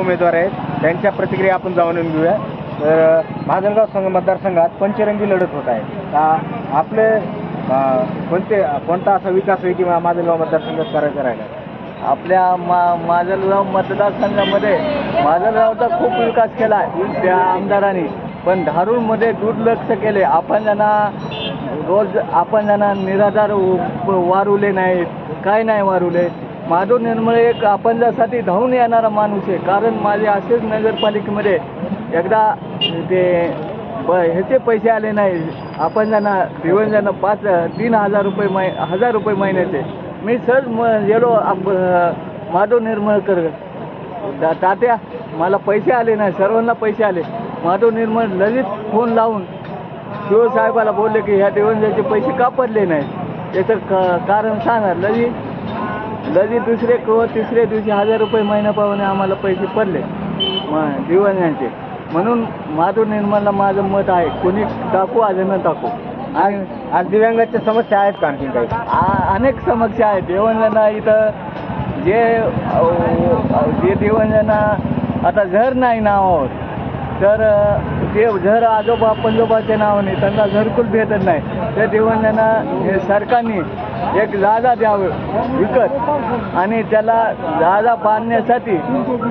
उमेदवार आहेत. त्यांच्या प्रतिक्रिया आपण जाणून घेऊया. तर माजलगाव संघ मतदारसंघात पंचरंगी लढत होत आहे. का आपले कोणते कोणता असा विकास होईल किंवा माजलगाव मतदारसंघात करायचा राहिला? आपल्या मा माजलगाव मतदारसंघामध्ये माजलगावचा खूप विकास केला आहे त्या आमदारांनी. पण धारूरमध्ये दुर्लक्ष केले. आपण त्यांना रोज आपण त्यांना निराधार उ- वारुले नाहीत. काय नाही वारुले? माधव निर्मळे एक अपंजासाठी धावून येणारा माणूस आहे. कारण माझे असेच नगरपालिकेमध्ये एकदा ते प ह्याचे पैसे आले नाही. आपण त्यांना पाच तीन हजार रुपये मै हजार रुपये महिन्याचे. मी सहज म गेलो आप माधव निर्मळकर. दा तात्या मला पैसे आले नाही. सर्वांना पैसे आले. माधव निर्मळ ललित फोन लावून शिवसाहेबाला बोलले की ह्या देवंजाचे पैसे का पडले नाही? याचं क कारण सांगा. ललित ललित दुसरे किंवा तिसऱ्या दिवशी हजार रुपये महिन्याप्रमाणे आम्हाला पैसे पडले. मग दिवंजांचे म्हणून माधव निर्मळला माझं मत आहे कोणी टाकू आज न टाकू. आज आज दिव्यांगाच्या समस्या आहेत का आणखी काही? आ- अनेक समस्या आहेत. देवंजना इथं जे जे देवंजना आता झर नाही नावावर तर अ, ते झर आजोबा पंजोबाच्या नावाने त्यांना घरकुल भेटत नाही. त्या देवंजना हे सरकारने एक जागा द्यावं विकत. आणि त्याला जागा बांधण्यासाठी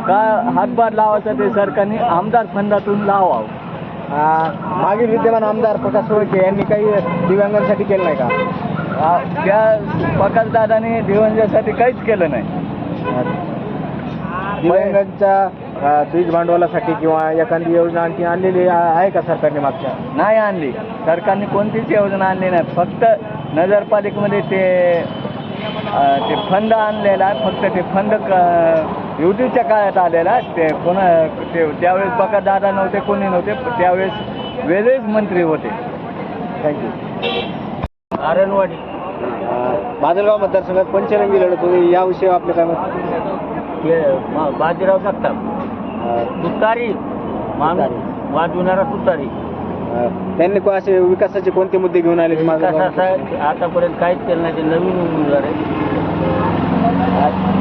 का हातभार लावायसाठी सरकारने आमदार फंडातून लावावं. मागील विद्यमान आमदार प्रकाश सोळके यांनी काही दिव्यांगांसाठी केलं नाही का? त्या पकासदादाने दिवंजासाठी काहीच केलं नाही. दिव्यांगांच्या बीज भांडवलासाठी किंवा एखादी योजना आणखी आणलेली आहे का सरकारने मागच्या? नाही आणली. सरकारने कोणतीच योजना आणली नाही. फक्त नगरपालिकेमध्ये ते ते फंड आणलेला आहे. फक्त ते फंड क युतीच्या काळात आलेला आहे. ते कोणा ते त्यावेळेस बका दादा नव्हते कोणी नव्हते त्यावेळेस वेगळेच मंत्री होते. थँक्यू आरणवाडी. माजलगाव मतदारसंघात पंचरंगी लढत होती. याविषयी आपलं काय मत? बाजीराव अ, तुतारी. माणूस वाजवणारा तुतारी. त्यांनी को- असे विकासाचे कोणते मुद्दे घेऊन आले आतापर्यंत काहीच केलं नाही ते नवीन उमेदवार आहे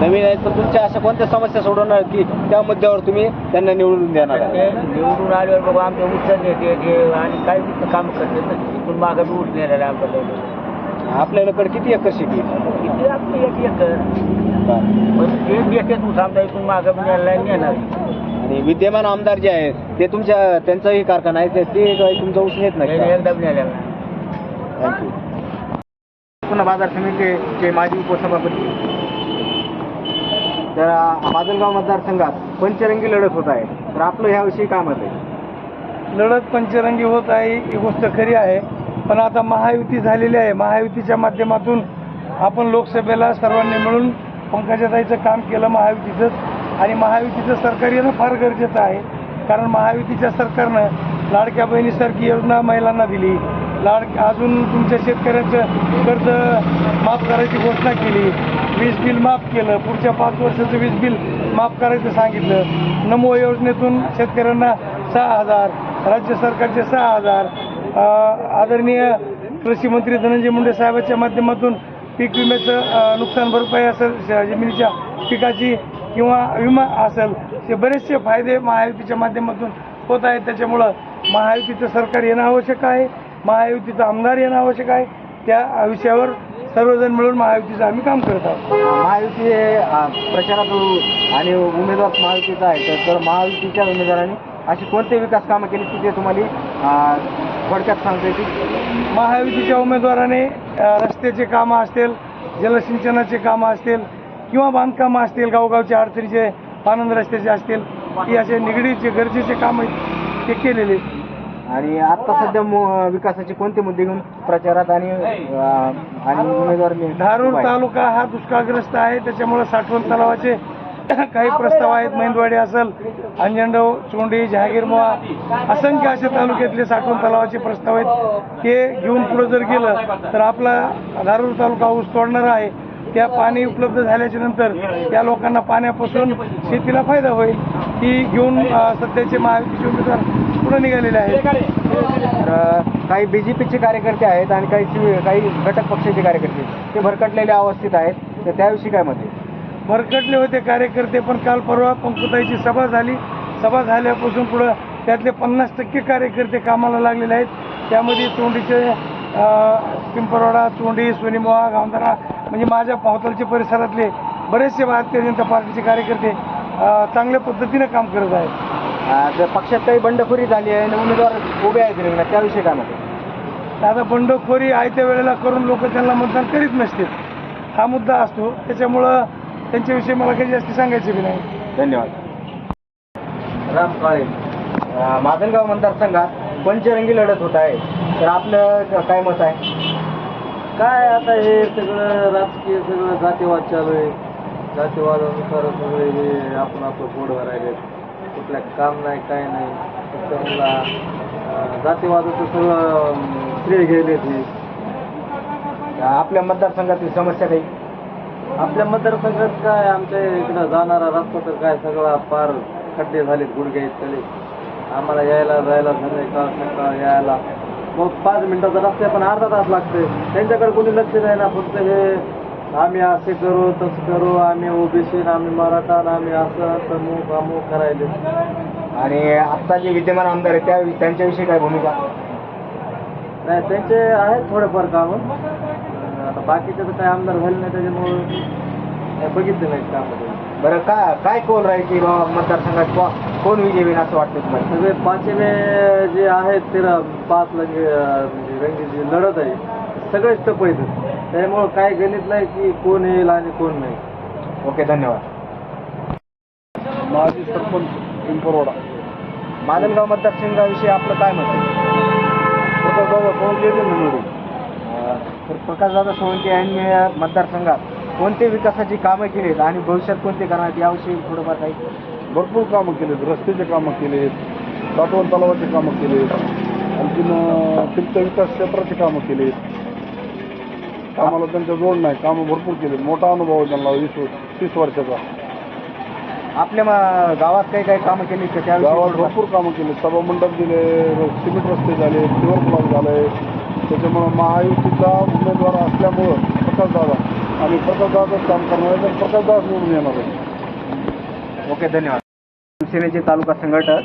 नवीन आहेत पण तुमच्या अशा कोणत्या समस्या सोडवणार की त्या मुद्द्यावर तुम्ही त्यांना निवडून देणार ते आहे निवडून आल्यावर बाबा आमच्या उत्सव देते ते आणि काही काम करते तिथून मागं बी उठ नेलेलं आहे आपल्याला आपल्याकडे किती एकर शेती आहे? किती आपली एक एकर? पण ते देते तू आमच्या इथून मागं बी नेलेला नेणार आणि विद्यमान आमदार जे आहेत ते तुमच्या त्यांचाही कारखाना आहे ते- ते काही तुमचा ऊस नेत नाही पुन्हा बाजार समितीचे माजी उपसभापती. तर अ, माजलगाव मतदारसंघात पंचरंगी लढत होत आहे. तर आपलं ह्याविषयी काय मत आहे? लढत पंचरंगी होत आहे ही गोष्ट खरी आहे. पण आता महायुती झालेली आहे. महायुतीच्या माध्यमातून आपण लोकसभेला सर्वांनी मिळून पंकजाताईचं काम केलं महायुतीचंच. आणि महायुतीचं सरकार येणं फार गरजेचं आहे. कारण महायुतीच्या सरकारनं लाडक्या बहिणीसारखी योजना महिलांना दिली. लाड अजून तुमच्या शेतकऱ्यांचं कर्ज माफ करायची घोषणा केली. वीज बिल माफ केलं. पुढच्या पाच वर्षाचं वीज बिल माफ करायचं सांगितलं. नमो योजनेतून शेतकऱ्यांना सहा हजार राज्य सरकारचे सहा हजार. आदरणीय कृषी मंत्री धनंजय मुंडे साहेबांच्या माध्यमातून पीक विम्याचं नुकसान भरपाई असं श- जमिनीच्या पिकाची किंवा विमा असेल हे बरेचसे फायदे महायुतीच्या माध्यमातून होत आहेत. त्याच्यामुळं महायुतीचं सरकार येणं आवश्यक आहे महायुतीचा आमदार येणं आवश्यक आहे. त्या विषयावर सर्वजण मिळून महायुतीचं आम्ही काम करत आहोत. महायुती हे, प्रचारात आणि उमेदवार महायुतीचा आहे. तर- महायुतीच्या उमेदवारांनी अशी कोणते विकास कामं केली की ते तुम्हाला थोडक्यात सांगता येतील? महायुतीच्या उमेदवाराने रस्त्याचे कामं असतील जलसिंचनाचे कामं असतील किंवा बांधकामं असतील गावगावच्या अडचणीचे आनंद रस्त्याचे असतील की असे निगडीत जे गरजेचे काम आहेत ते केलेले आणि आता सध्या विकासाचे कोणते मुद्दे घेऊन प्रचारात आणि उमेदवार धारूर? तालुका हा दुष्काळग्रस्त आहे त्याच्यामुळे साठवण तलावाचे काही प्रस्ताव आहेत महिंदवाडी असेल अंजनडव चोंडी जहागीरमोहा असंख्य असे तालुक्यातले साठवण तलावाचे प्रस्ताव आहेत. ते घेऊन पुढे जर गेलं तर आपला धारूर तालुका ऊस तोडणारा आहे. त्या पाणी उपलब्ध झाल्याच्यानंतर त्या लोकांना पाण्यापासून शेतीला फायदा होईल ती घेऊन सध्याचे महायुतीचे उमेदवार पुढे निघालेले आहेत. तर अ, काही बीजेपीचे कार्यकर्ते आहेत आणि काही काही घटक पक्षाचे कार्यकर्ते ते भरकटलेल्या अवस्थेत आहेत. तर त्याविषयी काय मत आहे? भरकटले होते कार्यकर्ते पण काल परवा पंकुताईची सभा झाली. सभा झाल्यापासून पुढं त्यातले पन्नास टक्के कार्यकर्ते कामाला लागलेले आहेत. त्यामध्ये चोंडीचे पिंपरवाडा चोंडी सोनीमोहा गावंधारा म्हणजे माझ्या पावतालच्या परिसरातले बरेचसे भारतीय जनता पार्टीचे कार्यकर्ते चांगल्या पद्धतीनं काम करत आहेत. जर पक्षात काही बंडखोरी झाली आहे आणि उमेदवार उभे आहेत रिंगणात त्याविषयी काय म्हणते आता बंडखोरी आयत्या वेळेला करून लोक त्यांना मतदान करीत नसतील. हा मुद्दा असतो. त्याच्यामुळं त्यांच्याविषयी मला काही जास्त सांगायचं बी नाही. धन्यवाद. राम काळे. अ, माजलगाव मतदारसंघात पंचरंगी लढत होत आहे. तर आपलं क- काय मत आहे? काय आता हे सगळं राजकीय सगळं जातीवाद चालू आहे. जातीवादानुसार सगळे हे आपण आपलं पोट भरायले. कुठल्या काम नाही काय नाही. फक्त मला जातीवादाचं सगळं श्रेय घ्यायले ते. आपल्या मतदारसंघातील समस्या काही? आपल्या मतदारसंघात काय? आमच्या इकडं जाणारा रस्ता तर काय? सगळा पार खड्डे झालेत गुडघे इतकले आम्हाला यायला जायला संध्याकाळ सकाळ यायला. मग पाच मिनिटाचा रस्ता पण अर्धा तास लागते. त्यांच्याकडे कोणी लक्ष नाही ना फक्त हे आम्ही असे करू तसं करू आम्ही ओबीसी आम्ही मराठा आम्ही असं तमुक अमुक करायले. आणि आत्ता जे विद्यमान आमदार आहेत त्या त्यांच्याविषयी काय भूमिका? नाही त्यांचे आहेत थोडेफार कामं. आता बाकीचे तर काय आमदार झाले नाही त्याच्यामुळं बघितले नाहीत कामं. बरं काय काय कोल राहील की बाबा मतदारसंघात को- कोण विजय होईल असं वाटतं तुम्हाला? सगळे पाचवे जे आहेत ते पाच लगे म्हणजे जी लढत आहे सगळेच टप आहेत. त्यामुळं काय गणित नाही की कोण येईल आणि कोण नाही. ओके धन्यवाद. माजी सरपंच पिंपरवाडा. माजलगाव मतदारसंघाविषयी आपलं काय मत आहे? कोण गेले निवडून अ, तर प्रकाशदादा सोळंके यांनी मतदारसंघात कोणते विकासाची कामं केली आहेत आणि भविष्यात कोणते करणार आहेत याविषयी थोडंफार काही भरपूर कामं केलेत. रस्त्याचे कामं केलेत साठवण तलावाचे कामं केलेत आणखीन अं, तीर्थ विकास क्षेत्राची कामं केलीत. कामाला त्यांच्या जोड नाही कामं भरपूर केलीत. मोठा अनुभव आहे त्यांना वीस तीस वर्षाचा. आपल्या म- गावात काही काही कामं केली का? गावात भरपूर कामं केली सभामंडप दिले र- सिमेंट रस्ते झाले सिवर ब्लॉक झाले. त्याच्यामुळं महायुतीचा उमेदवार असल्यामुळं प्रकाशदादा आणि प्रकाशदादाच काम करणार आहे तर प्रकाशदास निवडून येणार आहे ओके धन्यवाद. शिवसेनेचे तालुका संघटक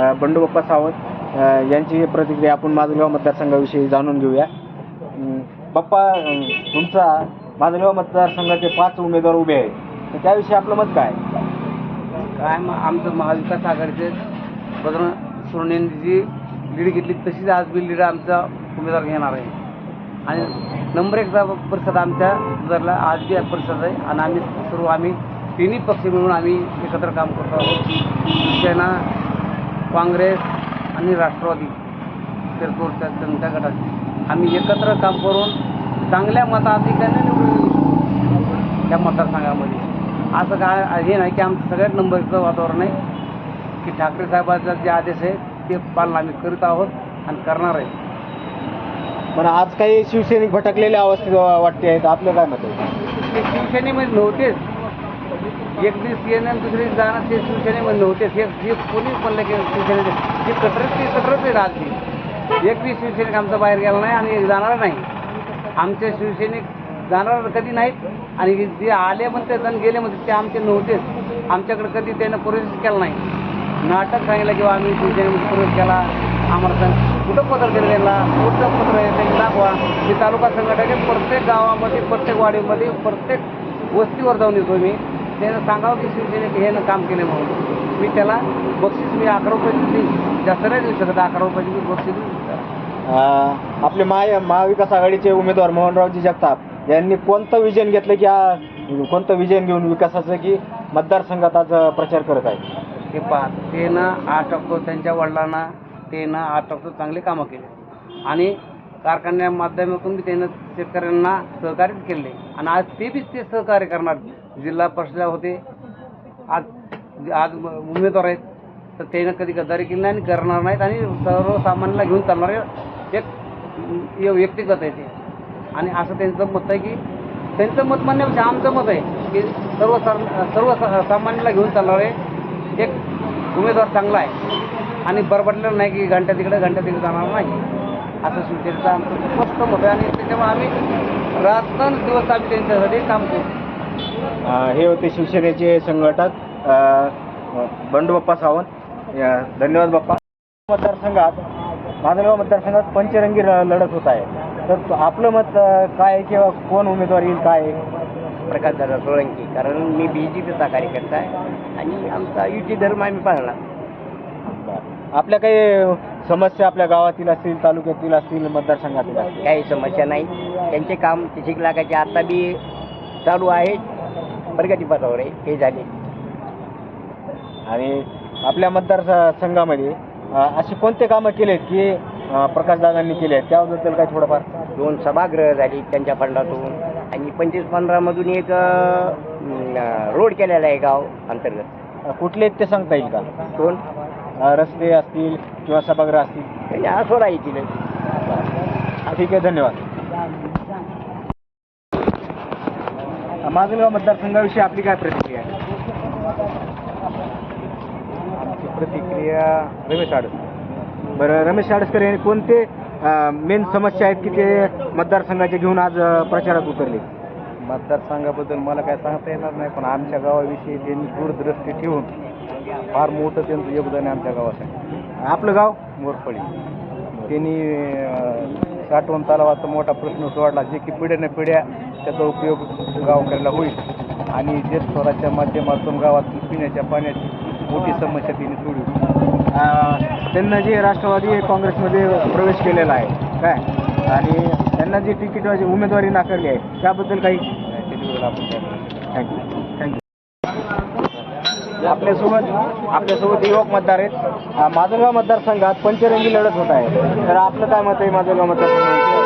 अ, बंडूबाप्पा सावंत अ, यांची प्रतिक्रिया आपण माजलगाव मतदारसंघाविषयी जाणून घेऊया. अम, बाप्पा अम, तुमचा माजलगाव मतदारसंघाचे पाच उमेदवार उभे आहेत. तर त्याविषयी आपलं मत काय? काय मग आमचं महाविकास आघाडीचे बदल सोनेंची लीड घेतली तशीच आज बी लीड आमचा उमेदवार घेणार आहे. आणि नंबर एकचा परिषद आमच्या जरला आज बी परिषद आहे. आणि आम्ही सुरू आम्ही तिन्ही पक्ष मिळून आम्ही एकत्र काम करतो आहोत. शिवसेना काँग्रेस आणि राष्ट्रवादी शिरपूरच्या जनता गटाचे. आम्ही एकत्र काम करून चांगल्या मताधिकाऱ्याने निवडून त्या मतदारसंघामध्ये. असं काय हे नाही की आमचं सगळ्यात नंबरचं वातावरण आहे की ठाकरे साहेबांचा जे आदेश आहे ते पालन आम्ही करीत आहोत आणि करणार आहे. पण आज काही शिवसैनिक भटकलेले अवस्थेत वाटते आहेत. आपलं काय मत आहे? ते शिवसेनेमध्ये नव्हतेच. एक दिवस येणं आणि दुसरी दिवस जाणं ते शिवसेनेमध्ये नव्हतेच. हे हे कोणी म्हणलं की शिवसेनेचे ते कटरच ते कटरच आहे राजकीय एक दिवस शिवसैनिक आमचा बाहेर गेला नाही आणि जाणार नाही. आमचे शिवसैनिक जाणार कधी नाहीत. आणि जे आले म्हणते जण गेले म्हणते ते आमचे नव्हतेच. आमच्याकडे कधी त्यानं प्रवेश केला नाही. नाटक सांगितलं किंवा आम्ही शिवसेनेमध्ये प्रवेश केला. आम्हाला सांग कुठं पत्र दिलं त्यांना कुठं पत्र त्यांनी दाखवा. मी तालुका संघटक आहे प्रत्येक गावामध्ये प्रत्येक वाडीमध्ये प्रत्येक वस्तीवर जाऊन येतो मी. त्यानं सांगावं की शिवसेनेत हे काम केले म्हणून. मी त्याला बक्षीस मी अकरा रुपयाची देईन. जास्त नाही देऊ शकत. अकरा रुपयाची मी बक्षीस आपले महा महाविकास आघाडीचे उमेदवार मोहनरावजी जगताप यांनी कोणतं विजन घेतलं की कोणतं विजन घेऊन विकासाचं की मतदारसंघात आज प्रचार करत आहे ते पहा ते ना आठ त्यांच्या वडिलांना त्यांना आठ टक्के चांगले कामं केले. आणि कारखान्या माध्यमातून बी त्यानं शेतकऱ्यांना सहकार्य केले. आणि आज ते बी ते सहकार्य करणार. जिल्हा परिषद होते आज आज उमेदवार आहेत तर त्यानं कधी गद्दारी केली नाही आणि करणार नाहीत. आणि सर्वसामान्याला घेऊन चालणारे एक एक व्यक्तिगत आहे ते. आणि असं त्यांचं मत आहे की त्यांचं मत म्हणण्यापेक्षा आमचं मत आहे की सर्व सर्व सामान्याला घेऊन चालणारे एक उमेदवार चांगला आहे. आणि बरबडलेलं नाही की घंटा तिकडे घंटा तिकडे जाणार नाही. असं शिवसेनेचं आमचं स्पष्ट मत आहे. आणि त्याच्यामुळे आम्ही रात्रंदिवस आम्ही त्यांच्यासाठी काम करू. हे होते शिवसेनेचे संघटक बंडू बाप्पा सावंत. या- धन्यवाद बाप्पा. मतदारसंघात माजलगाव मतदारसंघात पंचरंगी लढत होत आहे. तर तो- आपलं मत काय आहे किंवा कोण उमेदवार येईल काय आहे? प्रकाश दादा सोळंकी कारण मी बी जे पीचा कार्यकर्ता आहे आणि आमचा युटी धर्म आम्ही पाळणार आपल्या काही समस्या आपल्या गावातील असतील तालुक्यातील असतील मतदारसंघातील असतील? काही समस्या नाही. त्यांचे काम शिक्षक लागायचे. आता बी चालू आहे. प्रगतीपथावर आहे. हे झाले. आणि आपल्या मतदारसंघामध्ये अ, असे कोणते कामं केलेत की प्रकाशदादांनी केले आहेत त्याबद्दल काय थोडंफार? दोन सभागृह झाली त्यांच्या फंडातून. आणि पंचवीस पंधरामधून एक रोड केलेला आहे गाव अंतर्गत. कुठले आहेत ते सांगता येईल का? दोन अ, रस्ते असतील किंवा सभागृह असतील. म्हणजे असो राहील ठीक आहे धन्यवाद. माजलगाव मतदारसंघाविषयी आपली काय प्रतिक्रिया आहे? प्रतिक्रिया रमेश आड बरं रमेश आडसकर यांनी कोणते मेन समस्या आहेत की ते मतदारसंघाचे घेऊन आज अ, प्रचारात उतरले? मतदारसंघाबद्दल मला काय सांगता येणार नाही पण आमच्या गावाविषयी त्यांनी दूरदृष्टी ठेवून फार मोठं त्यांचं योगदान आहे आमच्या गावासाठी आपलं गाव मोरफळी त्यांनी साठवण तलावाचा मोठा प्रश्न सोडला जे की पिढ्याने पिढ्या त्याचा उपयोग गावकऱ्याला होईल. आणि जे स्वराच्या माध्यमातून गावातून पिण्याच्या पाण्याची मोठी समस्या त्यांनी सोडली. त्यांना जे राष्ट्रवादी काँग्रेसमध्ये प्रवेश केलेला आहे काय? आणि त्यांना जी तिकीट उमेदवारी नाकारली आहे त्याबद्दल काही? थँक्यू. आपल्यासोबत आपल्यासोबत युवक मतदार आहेत. माजलगाव मतदारसंघात पंचरंगी लढत होत आहे. तर आपलं काय मत आहे माजलगाव मतदारसंघात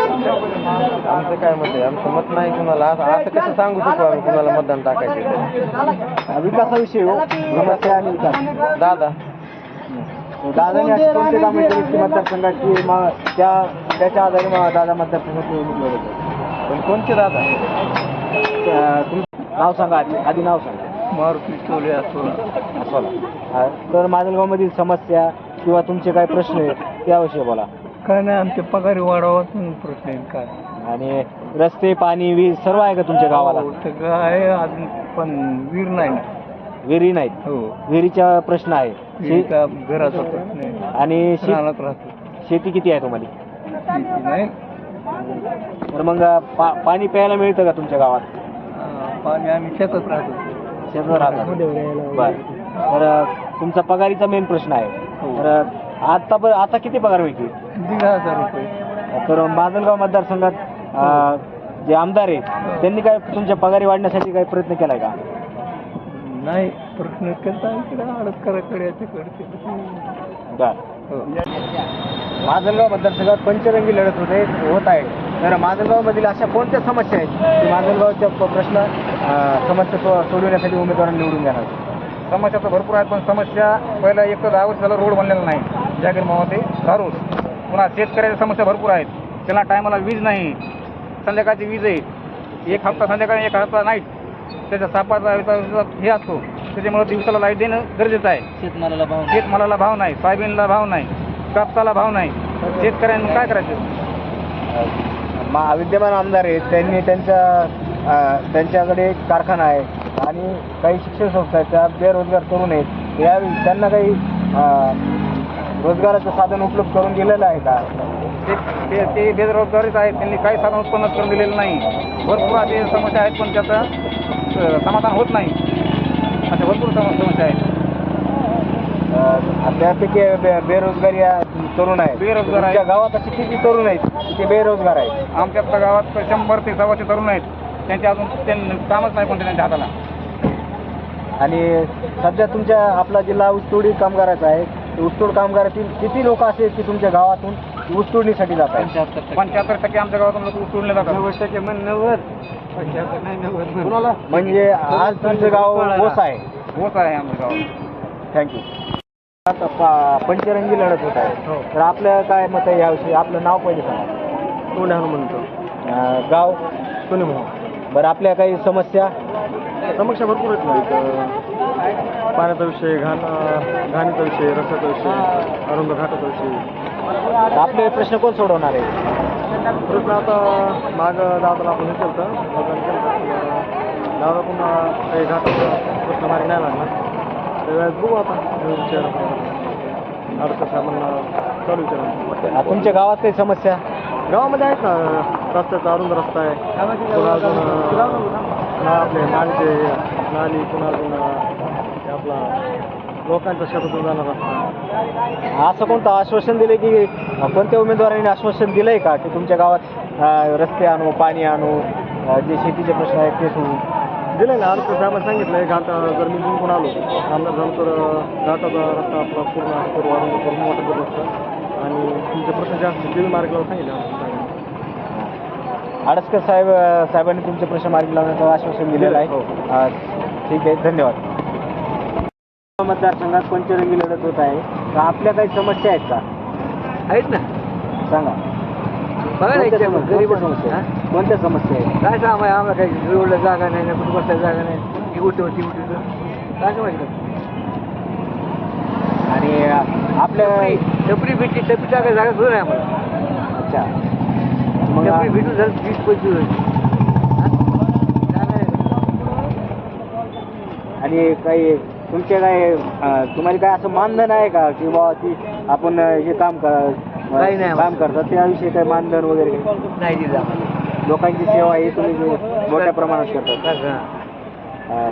आमचं काय मत आहे? आमचं मत नाही कुणाला. असं कसं सांगू शकू आम्ही कुणाला मतदान टाकायचं? विकासाविषयी हो. समस्या आणि विकास. दादा. दादाने अशी कोणते कामे केली की मतदारसंघात की मग त्या त्याच्या आधारे मग दादा मतदारसंघात निवडून गेले पण कोणचे दादा? तुमचं नाव सांगा आधी. आधी नाव सांगा. मारुती टोले असो. तर माजलगावमधील समस्या किंवा तुमचे काय प्रश्न आहेत त्याविषयी बोला. काय नाही आमच्या पगारी वाढावा प्रश्न आहे काय. आणि रस्ते पाणी वीज सर्व आहे का तुमच्या गावाला? हो, आहे अजून पण वीर नाही. ना. विहिरी नाहीत हो. विहिरीचा प्रश्न आहे. शे- घराचा प्रश्न आहे. आणि शे- रानात राहतो. शेती किती आहे तुम्हाला? शेती नाही. तर मग पा- पाणी प्यायला मिळतं का तुमच्या गावात? पाणी आम्ही शेतात राहतो. राहतात बर. तर तुमचा पगारीचा मेन प्रश्न आहे. हो. तर आता पण आता किती पगार मिळतील दीड हजार रुपये. तर माजलगाव मतदारसंघात अ, जे आमदार आहेत त्यांनी काय तुमच्या पगारी वाढण्यासाठी काही प्रयत्न केलाय का? नाही प्रश्न करता इकडे बर. हो. माजलगाव मतदारसंघात पंचरंगी लढत होते होत आहे. तर माजलगावमधील अशा कोणत्या समस्या आहेत? की माजलगावच्या प- प्रश्न समस्या सो- सोडवण्यासाठी उमेदवारांना निवडून घेणार समस्या तर भरपूर आहेत पण समस्या पहिलं एक तर दहा वर्ष झालं रोड बनलेला नाही. जागीर मावा ते धारूर पुन्हा शेतकऱ्याच्या समस्या भरपूर आहेत. त्यांना टायमाला वीज नाही. संध्याकाळची वीज आहे. एक हप्ता संध्याकाळी एक हप्ता नाईट त्याच्या सापाचा हे असतो. त्याच्यामुळे दिवसाला लाइट देणं गरजेचं आहे. शेतमालाला भाव शेतमालाला भाव नाही. सोयाबीनला भाव नाही. कापसाला भाव नाही. शेतकऱ्यांनी काय करायचं? मा विद्यमान आमदार आहेत. त्यांनी त्यांच्या त्यांच्याकडे एक कारखाना आहे आणि काही शिक्षण संस्था आहेत त्या बेरोजगार तरुण आहेत या त्यांना काही रोजगाराचं साधन उपलब्ध करून दिलेलं आहे का? ते ते बेरोजगारीच आहेत त्यांनी काही साधन उत्पन्न करून दिलेलं नाही. भरपूर असे समस्या आहेत पण त्याचं समाधान होत नाही. अशा भरपूर सम- समस्या आहेत. त्यापैकी बे- बेरोजगारी या तरुण आहेत. बेरोजगार. तुमच्या गावात असे किती तरुण आहेत? ते बेरोजगार आहेत? आमच्या गावात शंभर ते सव्वाशे तरुण आहेत. त्यांचे अजून त्यांनी कामच नाही कोणत्या त्यांच्या हाताला. आणि सध्या तुमच्या आपला जिल्हा ऊसतोडी कामगाराचा आहे. ऊसतोड कामगारातील किती लोक असे आहेत की तुमच्या गावातून ऊसतोडणीसाठी जात आहेत पंच्याहत्तर टक्के आमच्या गावातून लोक उचलले जातात. म्हणजे आज तुमचं गाव ओस आहे. होत आहे आमच्या गावात थँक्यू आता पा- पंचरंगी लढत होत आहे. तर आपलं काय मत आहे याविषयी? आपलं नाव पहिले सांगा. कोण म्हणतो अं, गाव? कोणी म्हणून बरं आपल्या काही समस्या? समस्या भरपूर आहेत ना इथं. पाण्याचा विषय घाण घाणीचा विषय रस्त्याचा विषय अरुंद घाटाचा विषय. आपले प्रश्न कोण सोडवणार आहे? प्रश्न आता माग दादाला आपण हे केलं. दादा पुन्हा काही घाटाचा प्रश्न मार्ग नाही लागला. त्यावेळेस बघू आता. विचार अडचण साहेबांना चालू विचार तुमच्या गावात काही समस्या? गावामध्ये आहेत ना. रस्त्याचा अरुंद रस्ता आहे. पुन्हा अजून ना आपले नालीचे नाली पुन्हा अजून आपला लोकांचा शेतातून जाणार रस्ता असं कोणतं आश्वासन दिले की कोणत्या उमेदवारांनी आश्वासन दिलंय का की तुमच्या गावात रस्ते आणू पाणी आणू जे शेतीचे प्रश्न आहेत ते सोडू? दिलं ना अर्थ साहेबांनी सांगितलं घाट जर मी जिंकून आलो आमदार झालो तर घाटाचा रस्ता आपला पूर्ण करू अरुंद करू मोठा करू रस्ता. आणि तुमचे प्रश्न जे असतील ते मार्ग लावून सांगितलं. आडसकर साहेब साहेबांनी तुमचे प्रश्न मार्गी लावण्याचं आश्वासन दिलेलं आहे. अं, ठीक आहे धन्यवाद. मतदारसंघात पंचरंगी लढत होत आहे. तर आपल्या काही समस्या आहेत का? आहेत ना. सांगा. बघा ना कोणत्या इथे समस्या- गरीब कोणत्या समस्या? आहेत? कोणत्या समस्या आहेत? काय सांगा आम्हाला काही रोडला जागा नाही ना कुठं बसायला जागा नाही. ही गोष्ट होती गोष्ट काय सांगायचं आणि आपल्या टपरी भेटली टपरी जागा जागा सुद्धा नाही आम्हाला. अच्छा. मग टपरी भेटून झालं वीस पंचवीस वर्ष. आणि काही तुमचे काय अं, तुम्हाला काय असं मानधन आहे का की बाबा की आपण अं, हे काम कर काही नाही काम करतात त्याविषयी काही मानधन वगैरे काही? नाही दिलं आम्हाला लोकांची सेवा ही तुम्ही जे मोठ्या प्रमाणात करतात काय सांगा? अं,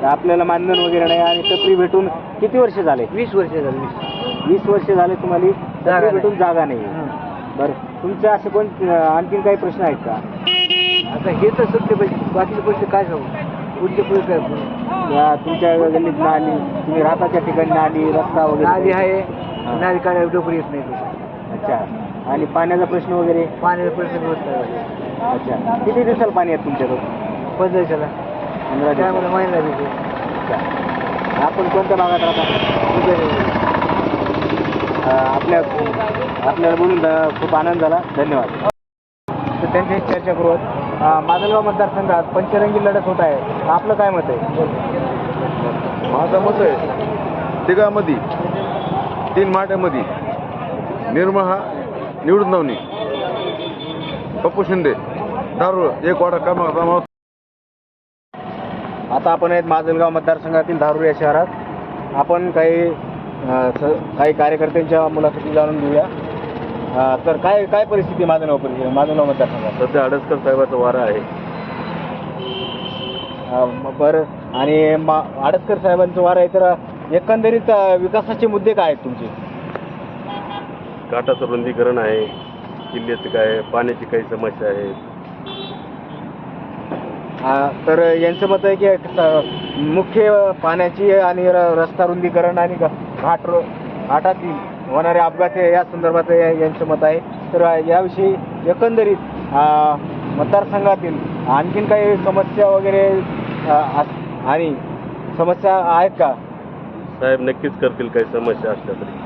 तर आपल्याला मानधन वगैरे नाही आणि टपरी भेटून किती वर्ष झाले वीस वर्ष झालं वीस वीस वर्ष झाले तुम्हाला जागा टपरी नाही. भेटून जागा नाही हं. बरं. तुमचे असे कोण आणखीन काही प्रश्न आहेत का? आता हे तर सत्य पैसे बाकीचे पैसे काय सांगू? पुढचे पैसे काय? या तुमच्या गल्लीत नाली तुम्ही राहता त्या ठिकाणी नाली रस्ता वगैरे नाली आहे. नाली काढायला डोकरी येत नाही. अच्छा. आणि पाण्याचा प्रश्न वगैरे? पाण्याचा प्रश्न होत नाही अच्छा. किती दिवसाला पाणी आहे तुमच्याकडं? पंधरा काय दिवसाला. मला महिना भेटतो अच्छा. आपण कोणत्या भागात राहता? आपल्या आपल्याला बोलून खूप आनंद झाला. धन्यवाद. तर त्यांच्याशी चर्चा करू अं, माजलगाव मतदारसंघात पंचरंगी लढत होत आहे. आपलं काय मत आहे? माझं मत आहे तिघामध्ये तीन माट्यामध्ये निर्मळ हा निवडून लावणी पप्पू शिंदे दारू एक वाटा कामा आता आपण आहेत माजलगाव मतदारसंघातील धारूर या शहरात. आपण काही काही कार्यकर्त्यांच्या मुलाखती जाणून घेऊया. तर काय काय परिस्थिती आहे माजलगाव परिस्थिती माजलगाव मतदारसंघात? सध्या आडसकर साहेबाचा वारा आहे. बरं. आणि मा आडसकर साहेबांचं वार आहे तर एकंदरीत विकासाचे मुद्दे काय आहेत तुमचे? काटाचं रुंदीकरण आहे किल्ल्याचं काय पाण्याची काही समस्या आहे. तर यांचं मत आहे की मुख्य पाण्याची आणि रस्ता रुंदीकरण आणि घाट घाटातील होणारे अपघात हे या संदर्भात या- यांचं मत आहे. तर याविषयी एकंदरीत मतदारसंघातील आणखीन काही समस्या वगैरे आणि समस्या आहेत का? साहेब नक्कीच करतील काही समस्या असल्या तरी.